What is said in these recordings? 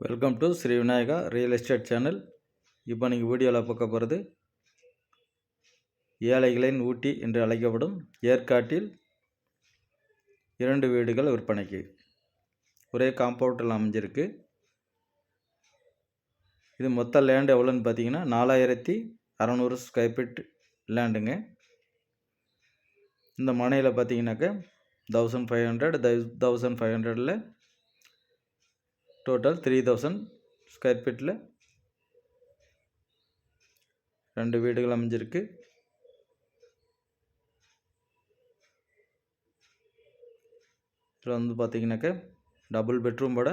Welcome to Sri Vinayaka real estate channel. இப்போ நீங்கள் வீடியோவில் பார்க்க போகிறது ஏழைகளின் ஊட்டி என்று அழைக்கப்படும் ஏற்காட்டில் இரண்டு வீடுகள் விற்பனைக்கு. ஒரே காம்பவுண்டில் அமைஞ்சிருக்கு. இது மொத்த லேண்ட் எவ்வளோன்னு பார்த்தீங்கன்னா நாலாயிரத்தி அறநூறு ஸ்கொயர் ஃபீட் லேண்டுங்க இந்த மனையில் பார்த்தீங்கன்னாக்கா thousand five hundred thousand five ஹண்ட்ரடில் டோட்டல் த்ரீ தௌசண்ட் ஸ்கொயர் ஃபீட்டில் ரெண்டு வீடுகள் அமைஞ்சிருக்கு. இதில் வந்து பார்த்திங்கனாக்கா டபுள் பெட்ரூமோட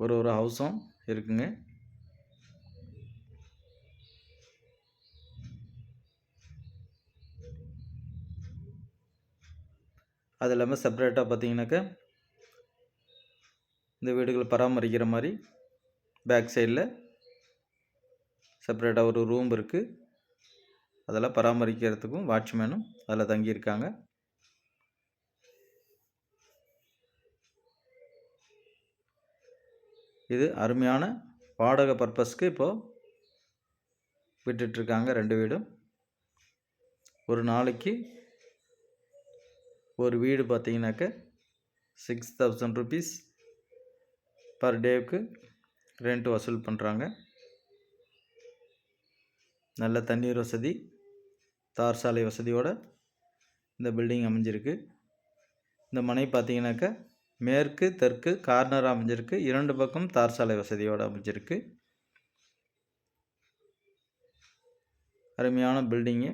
ஒரு ஒரு ஹவுஸும் இருக்குங்க. அது இல்லாமல் செப்பரேட்டாக பார்த்தீங்கன்னாக்கா இந்த வீடுகளை பராமரிக்கிற மாதிரி பேக் சைடில் செப்பரேட்டாக ஒரு ரூம் இருக்குது அதெல்லாம் பராமரிக்கிறதுக்கும் வாட்ச்மேனும் அதில் தங்கியிருக்காங்க. இது அருமையான வாடகை பர்பஸ்க்கு இப்போது விட்டுட்ருக்காங்க ரெண்டு வீடும். ஒரு நாளைக்கு ஒரு வீடு பார்த்தீங்கன்னாக்க சிக்ஸ் தௌசண்ட் ருபீஸ் பர் டேவுக்கு ரெண்ட் வசூல் பண்ணுறாங்க நல்ல தண்ணீர் வசதி தார் சாலை வசதியோடு இந்த பில்டிங் அமைஞ்சிருக்கு. இந்த மனை பார்த்தீங்கன்னாக்கா மேற்கு தெற்கு கார்னர் அமைஞ்சிருக்கு. இரண்டு பக்கம் தார் சாலை வசதியோடு அமைஞ்சிருக்கு. அருமையான பில்டிங்கு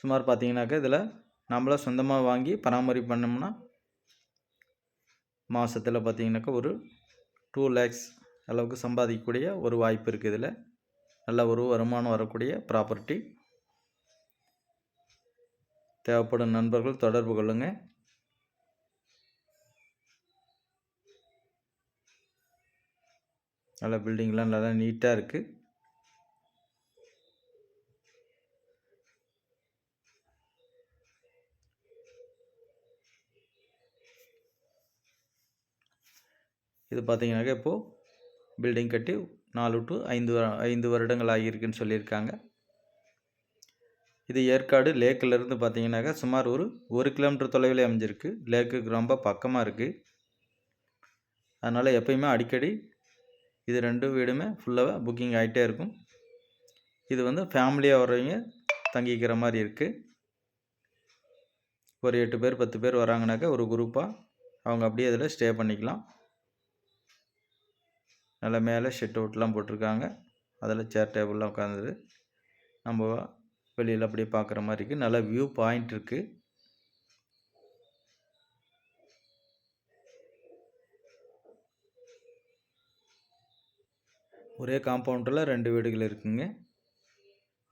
சுமார் பார்த்தீங்கன்னாக்கா இதில் நம்மளாக சொந்தமாக வாங்கி பராமரிப்பு பண்ணோம்னா மாதத்தில் பார்த்திங்கனாக்கா ஒரு டூ லேக்ஸ் அளவுக்கு சம்பாதிக்கக்கூடிய ஒரு வாய்ப்பு இருக்குது இதில். நல்ல ஒரு வருமானம் வரக்கூடிய ப்ராப்பர்ட்டி தேவைப்படும் நண்பர்கள் தொடர்பு கொள்ளுங்கள் நல்ல பில்டிங்லாம் நல்லா நீட்டாக இருக்குது இது பார்த்தீங்கன்னாக்கா இப்போது பில்டிங் கட்டி நாலு டு ஐந்து ஐந்து வருடங்கள் ஆகியிருக்குன்னு சொல்லியிருக்காங்க. இது ஏற்காடு லேக்கிலேருந்து பார்த்தீங்கன்னாக்கா சுமார் ஒரு ஒரு கிலோமீட்டர் தொலைவில் அமைஞ்சிருக்கு. லேக்குக்கு ரொம்ப பக்கமாக இருக்குது அதனால் எப்பயுமே அடிக்கடி இது ரெண்டு வீடுமே ஃபுல்லாக புக்கிங் ஆகிட்டே இருக்கும். இது வந்து ஃபேமிலியாக வர்றவங்க தங்கிக்கிற மாதிரி இருக்குது ஒரு எட்டு பேர் பத்து பேர் வராங்கனாக்கா ஒரு குரூப்பாக அவங்க அப்படியே அதில் ஸ்டே பண்ணிக்கலாம். நல்லா மேலே ஷெட் அவுட்லாம் போட்டிருக்காங்க. அதில் சேர் டேபிள்லாம் உட்காந்துது நம்ம வெளியில் அப்படியே பார்க்குற மாதிரி இருக்குது நல்ல வியூ பாயிண்ட் இருக்குது ஒரே காம்பவுண்டில் ரெண்டு வீடுகள் இருக்குங்க.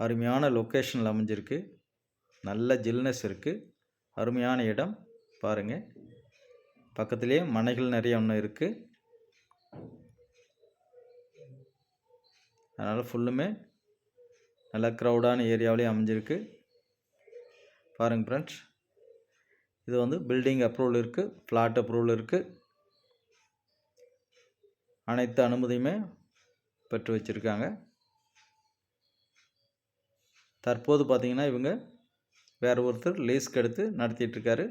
அருமையான லொக்கேஷனில் அமைஞ்சிருக்கு. நல்ல ஜில்னஸ் இருக்குது அருமையான இடம். பாருங்கள் பக்கத்துலேயே மனைகள் நிறைய ஒன்று இருக்குது அதனால் ஃபுல்லுமே நல்ல க்ரௌடான ஏரியாவிலேயே அமைஞ்சிருக்கு. பாருங்கள் ஃப்ரெண்ட்ஸ் இது வந்து பில்டிங் அப்ரூவல் இருக்குது ஃப்ளாட் அப்ரூவல் இருக்குது அனைத்து அனுமதியுமே பெற்று வச்சுருக்காங்க. தற்போது பார்த்திங்கன்னா இவங்க வேறு ஒருத்தர் லீஸ்க்கு எடுத்து நடத்திட்டுருக்காரு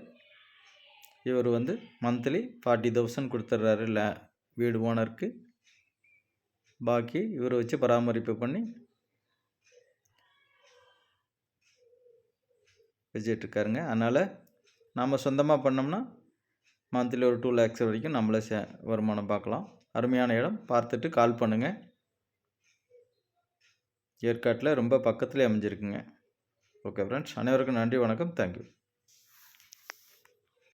இவர் வந்து மந்த்லி ஃபார்ட்டி தௌசண்ட் கொடுத்துட்றாரு லே வீடு ஓனருக்கு பாக்கி இவரை வச்சு பராமரிப்பு பண்ணி வச்சிட்ருக்காருங்க அதனால் நாம் சொந்தமாக பண்ணோம்னா மந்த்லி ஒரு டூ லேக்ஸ் வரைக்கும் நம்மளே சே வருமானம் பார்க்கலாம். அருமையான இடம். பார்த்துட்டு கால் பண்ணுங்கள் ஏற்காட்டில் ரொம்ப பக்கத்துலேயே அமைஞ்சிருக்குங்க. ஓகே ஃப்ரெண்ட்ஸ் அனைவருக்கும் நன்றி வணக்கம். தேங்க்யூ